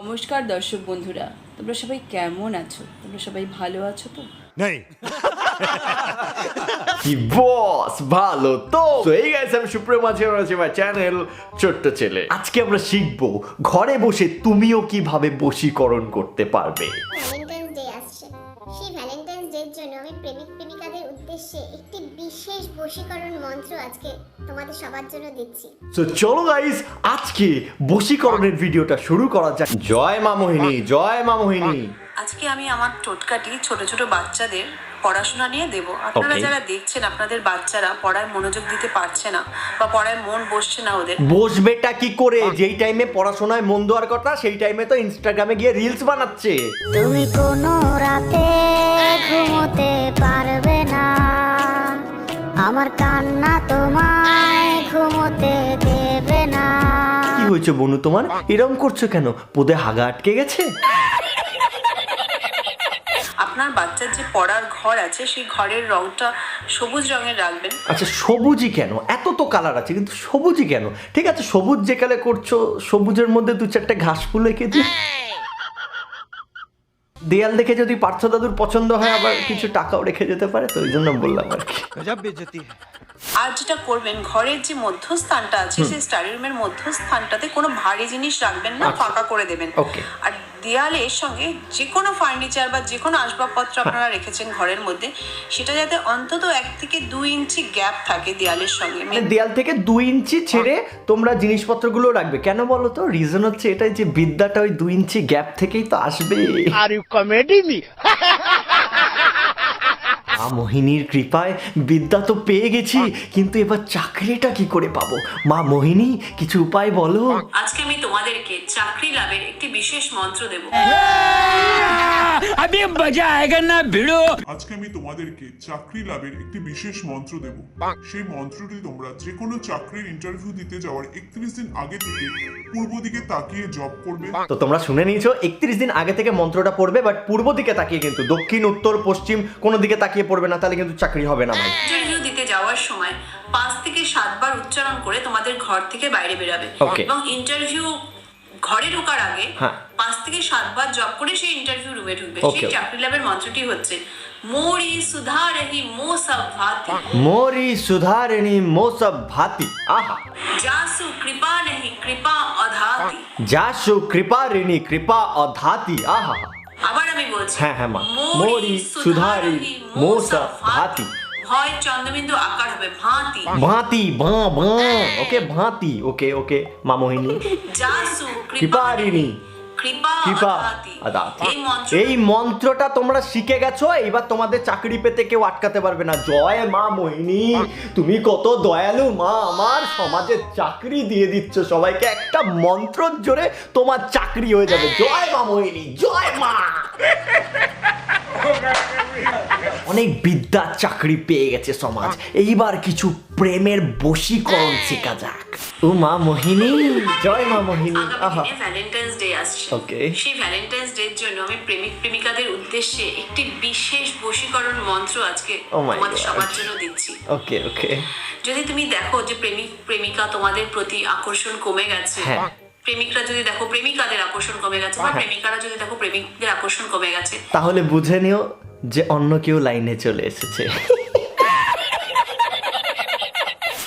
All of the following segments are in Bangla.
নমস্কার দর্শক বন্ধুরা তোমরা সবাই কেমন আছো? তোমরা সবাই ভালো আছো তো? नहीं কি বস ভালো তো? তো এই গাইস আমি সুপ্রিয় মাঝে রয়েছে আমার চ্যানেল ছোট্ট ছেলে। আজকে আমরা শিখব ঘরে বসে তুমিও কীভাবে বশীকরণ করতে পারবে? ভ্যালেন্টাইন্স ডে আসছে। সেই ভ্যালেন্টাইন্স ডের জন্য আমি প্রেমিক প্রেমিকাদের উদ্দেশ্যে একটি বিশেষ বশীকরণ মন্ত্র আজকে তোমাদের সবার জন্য দিচ্ছি। তো চলো গাইস আজকে বশীকরণের ভিডিওটা শুরু করা যাক। জয় মা মোহিনী জয় মা মোহিনী। আজকে আমি আমার টোটকাটি ছোট ছোট বাচ্চাদের পড়াশোনা নিয়ে দেব। আপনারা Okay. যারা দেখছেন আপনাদের বাচ্চারা পড়ায় মনোযোগ দিতে পারছে না বা পড়ায় মন বসছে না ওদের। বসবেটা কি করে? যেই টাইমে পড়াশোনায় মন দেওয়ার কথা সেই টাইমে তো ইনস্টাগ্রামে গিয়ে রিলস বানাচ্ছে। তুমি কোনো রাতে ঘুমোতে পারবে না। আমার কান্না তোমায় ঘুমোতে দেবে না। কি হয়েছে বনু তোমার? এরম করছ কেন? পোদে হাগা আটকে গেছে? আপনার বাচ্চার যে পড়ার ঘর আছে সেই ঘরের রংটা সবুজ রঙের রাখবেন। আচ্ছা সবুজই কেন? এত তো কালার আছে কিন্তু সবুজই কেন? ঠিক আছে সবুজ যে কালে করছ সবুজের মধ্যে দু চারটে ঘাস ফুল রেখে দিও দেয়াল দেখে যদি পার্থ দাদুর পছন্দ হয় আবার হ্যাঁ। কিছু টাকাও রেখে যেতে পারে তো ওই জন্য বললাম আর কি। হ্যাঁ। আর যেটা করবেন ঘরের যে মধ্যস্থানটা আছে সেই স্টাডি রুমের মধ্যস্থানটাতে কোনো ভারী জিনিস রাখবেন না আচ্ছা। ফাঁকা করে দেবেন। আর দেয়ালের সঙ্গে যে কোনো ফার্নিচার বা যে কোনো আসবাবপত্র আপনারা রেখেছেন ঘরের মধ্যে সেটা যাতে অন্তত এক থেকে দুই ইঞ্চি গ্যাপ থাকে দেয়ালের সঙ্গে। মানে দেয়াল থেকে দুই ইঞ্চি ছেড়ে হ্যাঁ। তোমরা জিনিসপত্রগুলো রাখবে। কেন বলো তো? রিজন হচ্ছে এটাই যে বিদ্যাটা ওই দুই ইঞ্চি গ্যাপ থেকেই তো আসবে। আর ইউ কমেডি মি মা মোহিনীর কৃপায় বিদ্যা তো পেয়ে গেছি কিন্তু এবার চাকরিটা কি করে পাবো? মা মোহিনী কিছু উপায় বলো। আজকে আমি তোমাদেরকে চাকরি লাভের একটি বিশেষ মন্ত্র দেব। আমি না ভিড়ো আজকে আমি তোমাদেরকে চাকরি লাভের একটি বিশেষ মন্ত্র দেব। সেই মন্ত্রটি তোমরা যে কোনো চাকরির ইন্টারভিউ দিতে যাওয়ার 31 দিন আগে থেকে পূর্ব দিকে তাকিয়ে জব করবে। তো তোমরা শুনে নিয়েছো 31 দিন আগে থেকে মন্ত্রটা পড়বে বাট পূর্ব দিকে তাকিয়ে কিন্তু দক্ষিণ উত্তর পশ্চিম কোন দিকে তাকিয়ে পড়বে না তাহলে কিন্তু চাকরি হবে না ভাই। ইন্টারভিউ দিতে যাওয়ার সময় পাঁচ থেকে সাতবার উচ্চারণ করে তোমাদের ঘর থেকে বাইরে বেরাবে। এবং ইন্টারভিউ ঘরে ঢোকার আগে হ্যাঁ। পাঁচ থেকে সাতবার জব করে সেই ইন্টারভিউ রুমে ঢুকবে। সেই চাকরি লাভের মন্ত্রটি হচ্ছে মোরি সুধারহি মো সব ভাতি। মোরি সুধারিণী মোসব ভাতি। আহা। জাসু কৃপা নেহি কৃপা অধাতি। যাসু কৃপা ঋণী কৃপা অধাতি। আহা। আবার আমি বলছি হ্যাঁ, হ্যাঁ, মা। মোরি সুধারহি মো সব ভাতি। ভয় চন্দ্রবিন্দু আকার হবে ভাতি। ভাতি বাঁ বাঁ ওকে ভাতি। ওকে ওকে মা মোহিনী জাসু কৃপারিণী। কৃপা। এই মন্ত্রটা তোমরা শিখে গেছো এবার তোমাদের চাকরি পেতে কেউ আটকাতে পারবে না। জয় মা মোহিনী তুমি কত দয়ালু মা আমার সমাজে চাকরি দিয়ে দিচ্ছ সবাইকে। একটা মন্ত্র জোরে তোমার চাকরি হয়ে যাবে। জয় মা মোহিনী জয় মা। অনেক বিদ্যার চাকরি পেয়ে গেছে সমাজ। এইবার কিছু প্রেমের বশীকরণ শেখা যাক। মোহিনী। জয় মা মোহিনী। আহা ভ্যালেন্টাইন্স ডে আসছে। Okay. সেই ভ্যালেন্টাইন্স ডের জন্য আমি প্রেমিক প্রেমিকাদের উদ্দেশ্যে একটি বিশেষ বশীকরণ মন্ত্র আজকে Oh তোমাদের সবার জন্য দিচ্ছি। ওকে ওকে। যদি তুমি দেখো যে প্রেমিক প্রেমিকা তোমাদের প্রতি আকর্ষণ কমে গেছে হ্যাঁ। প্রেমিকরা যদি দেখো প্রেমিকাদের আকর্ষণ কমে গেছে বা প্রেমিকারা যদি দেখো প্রেমিকদের আকর্ষণ কমে গেছে তাহলে বুঝে নিও যে অন্য কেউ লাইনে চলে এসেছে।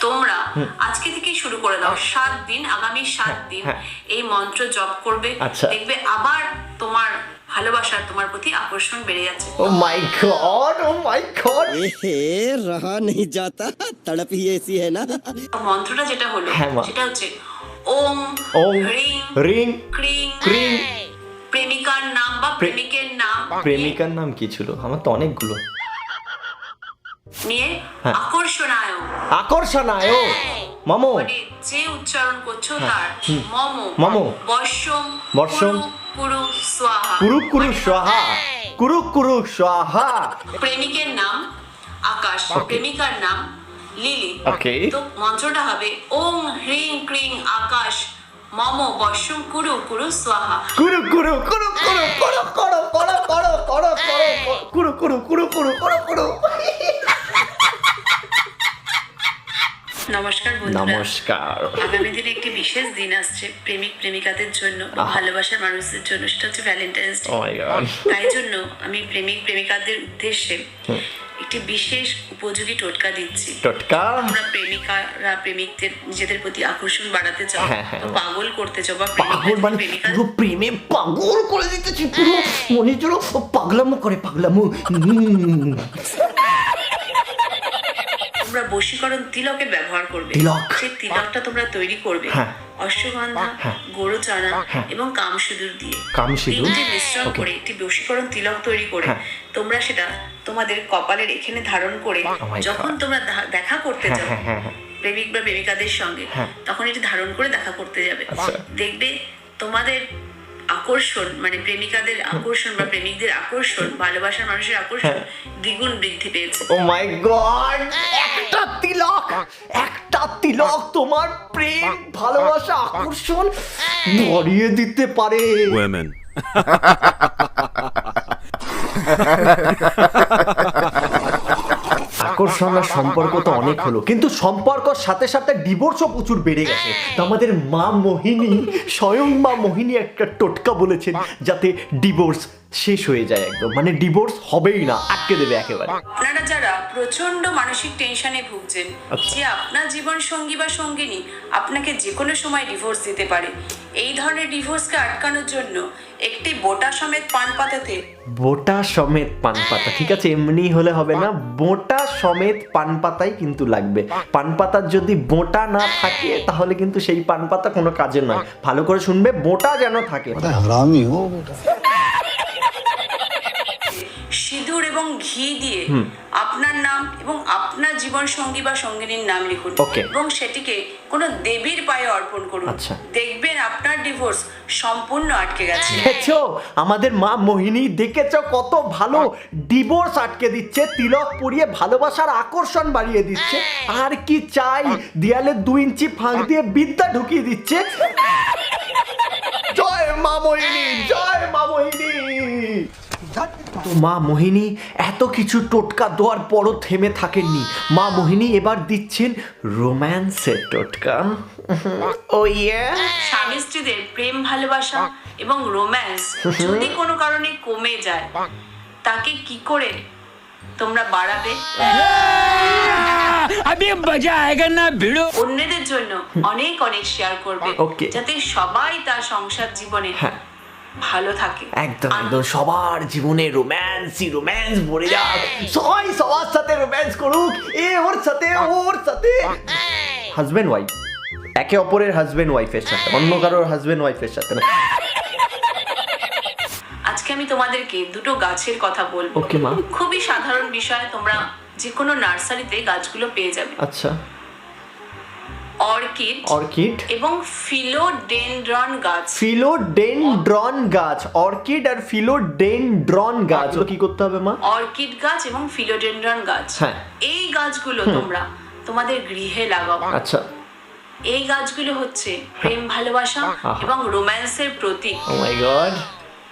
তোমরা আজকে থেকে শুরু করে দাও। হ্যাঁ। সাত দিন আগামী সাত হ্যাঁ, দিন হ্যাঁ। এই মন্ত্র জপ করবে। আচ্ছা। দেখবে আবার তোমার তোমার প্রতি আকর্ষণ বেড়ে যাচ্ছে। ও মাই গড ও মাই গড রহা নেই যাতা তড়প হি এসি হে না। মন্ত্রটা যেটা হলো সেটা হচ্ছে ওম ওম রিং রিং ক্রিং ক্রিং। প্রেমিকার নাম বা প্রেমিকের প্রেমিকার নাম কি ছিল? আমার তো অনেকগুলো। নিয়ে হ্যাঁ। আকর্ষণায় আকর্ষণায় মামো। যে উচ্চারণ করছ তার মম। মম। বর্ষম বর্ষম। কুরু, স্বাহা। কুরু কুরু স্বাহা। কুরু কুরু স্বাহা। প্রেমিকের নাম আকাশ প্রেমিকার নাম লিলি। Okay. তো মন্ত্রটা হবে ওম হ্রিং ক্রিং আকাশ। মম বর্ষম কুরু কুরু স্বাহা কুরু কুরু কুরু কুরু কুরু কুরু কুরু কুরু কুরু কুরু কুরু কুরু কুরু কুরু কুরু কুরু নমস্কার বন্ধুরা নমস্কার আগামী দিনে একটি বিশেষ দিন আসছে প্রেমিক প্রেমিকাদের জন্য ভালোবাসার মানুষদের জন্য সেটা হচ্ছে ভ্যালেন্টাইন্স ডে তাই জন্য আমি প্রেমিক প্রেমিকাদের উদ্দেশ্যে একটি বিশেষ উপযোগী টোটকা দিচ্ছি টটকা আমরা প্রেমিকারা প্রেমিকদের নিজেদের প্রতি আকর্ষণ বাড়াতে চাও হ্যাঁ, হ্যাঁ। পাগল করতে চাও বা পাগল মানে পুরো প্রেমে পাগল করে দিতেছি পুরো মনে হচ্ছিল ও পাগলামো করে পাগলামো। তোমরা বশীকরণ তিলকের ব্যবহার করবে তিলক। সেই তিলকটা তোমরা তৈরি করবে হ্যাঁ। অশ্বগন্ধা গরুচানা এবং কামসিঁদুর দিয়ে কামসিঁদুর? মিশ্রণ করে একটি বশীকরণ তিলক তৈরি করে হ্যাঁ। তোমরা সেটা তোমাদের কপালের এখানে ধারণ করে Oh যখন তোমরা দেখা করতে যাও হ্যাঁ, হ্যাঁ, হ্যাঁ। প্রেমিক বা প্রেমিকাদের সঙ্গে। তখন এটি ধারণ করে দেখা করতে যাবে। আচ্ছা। দেখবে তোমাদের আকর্ষণ মানে প্রেমিকাদের আকর্ষণ বা প্রেমিকদের আকর্ষণ ভালোবাসার মানুষের আকর্ষণ। দ্বিগুণ বৃদ্ধি পেয়েছে। ও মাই গড একটা তিলক! একটা তিলক তোমার প্রেম ভালোবাসা আকর্ষণ ভরিয়ে দিতে পারে। Women. আকর্ষণ আর সম্পর্ক তো অনেক হলো, কিন্তু সম্পর্কর সাথে সাথে ডিভোর্সও প্রচুর বেড়ে গেছে। আমাদের মা মোহিনী, স্বয়ং মা মোহিনী একটা টোটকা বলেছেন, যাতে ডিভোর্স শেষ হয়ে যায় একদম। মানে ডিভোর্স হবেই না আটকে দেবে একেবারে। আপনারা যারা প্রচণ্ড মানসিক টেনশনে ভুগছেন আচ্ছা। যে আপনার জীবন সঙ্গী বা সঙ্গিনী আপনাকে যে কোনো সময় ডিভোর্স দিতে পারে এই ধরনের ডিভোর্সকে আটকানোর জন্য একটি বোটা সমেত পান পাতাতে বোটা সমেত পান পাতা ঠিক আছে? এমনি হলে হবে না। বোটা সমেত পান পাতাই কিন্তু লাগবে। পান পাতার যদি বোটা না থাকে তাহলে কিন্তু সেই পান পাতা কোনো কাজে নয়। ভালো করে শুনবে বোটা যেন থাকে। সিঁদুর এবং ঘি দিয়ে আপনার নাম এবং আপনার জীবন সঙ্গী বা সঙ্গিনীর নাম লিখুন এবং সেটিকে কোনো দেবীর পায়ে অর্পণ করুন। আচ্ছা। দেখবেন আপনার ডিভোর্স সম্পূর্ণ আটকে গেছে। দেখেছ? আমাদের মা মোহিনী দেখেছ? কত ভালো ডিভোর্স আটকে দিচ্ছে তিলক পরিয়ে ভালোবাসার আকর্ষণ বাড়িয়ে দিচ্ছে। আর কি চাই? দেয়ালে দুই ইঞ্চি ফাঁক দিয়ে বিদ্যা ঢুকিয়ে দিচ্ছে। জয় মা মোহিনী জয় মা মোহিনী। তো মা মোহিনী এত কিছু টোটকা দেওয়ার পরও থেমে থাকেননি। মা মোহিনী এবার দিচ্ছেন রোম্যান্সের টোটকা। ও ইয়ে। স্বামী স্ত্রীদের প্রেম ভালোবাসা এবং রোম্যান্স যদি কোনো কারণে কমে যায় তাকে কি করে তোমরা বাড়াবে? আমি মজা আয়েগা না ভিড়ো অন্যদের জন্য অনেক অনেক শেয়ার করবে যাতে সবাই তার সংসার জীবনে হ্যাঁ। ভালো থাকে। একদম একদম। সবার জীবনে রোম্যান্সই রোম্যান্স ভরে যাক। সবাই সবার সাথে রোম্যান্স করুক এ ওর সাথে ওর সাথে। হাজবেন্ড ওয়াইফ একে অপরের হাজবেন্ড ওয়াইফের সাথে। অন্য কারোর হাজবেন্ড ওয়াইফের সাথে না। আজকে আমি তোমাদেরকে দুটো গাছের কথা বলব। ওকে মা। খুবই সাধারণ বিষয় তোমরা যে কোনো নার্সারিতে গাছগুলো পেয়ে যাবে। আচ্ছা। Orchid orchid. এবং ফিলোডেনড্রন গাছ। ফিলোডেনড্রন গাছ। অর্কিড আর ফিলোডেনড্রন গাছ। কি করতে হবে মা? অর্কিড গাছ এবং ফিলোডেনড্রন গাছ। হ্যাঁ। এই গাছগুলো তোমরা তোমাদের গৃহে লাগাও। আচ্ছা। এই গাছগুলো হচ্ছে প্রেম ভালোবাসা এবং রোম্যান্সের প্রতীক। ও মাই গড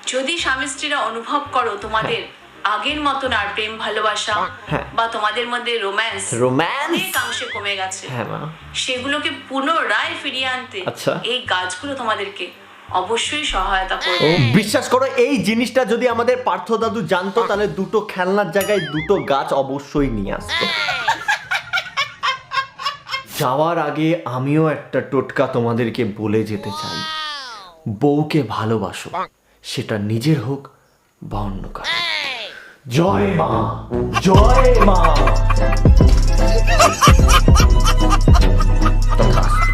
যদি স্বামী স্ত্রীরা অনুভব করো তোমাদের আগের মতন আর প্রেম ভালোবাসা হ্যাঁ। বা তোমাদের মধ্যে রোম্যান্স রোম্যান্স অনেকাংশে কমে গেছে। হ্যাঁ সেগুলোকে পুনরায় ফিরিয়ে আনতে আচ্ছা। এই গাছগুলো তোমাদেরকে অবশ্যই সহায়তা করবে। বিশ্বাস করো এই জিনিসটা যদি আমাদের পার্থ দাদু জানতো তাহলে দুটো খেলনার জায়গায় দুটো গাছ অবশ্যই নিয়ে আসতো। যাওয়ার আগে আমিও একটা টোটকা তোমাদেরকে বলে যেতে চাই। বউকে ভালোবাসো সেটা নিজের হোক বা অন্য কারও। Joy Ma. Joy Ma.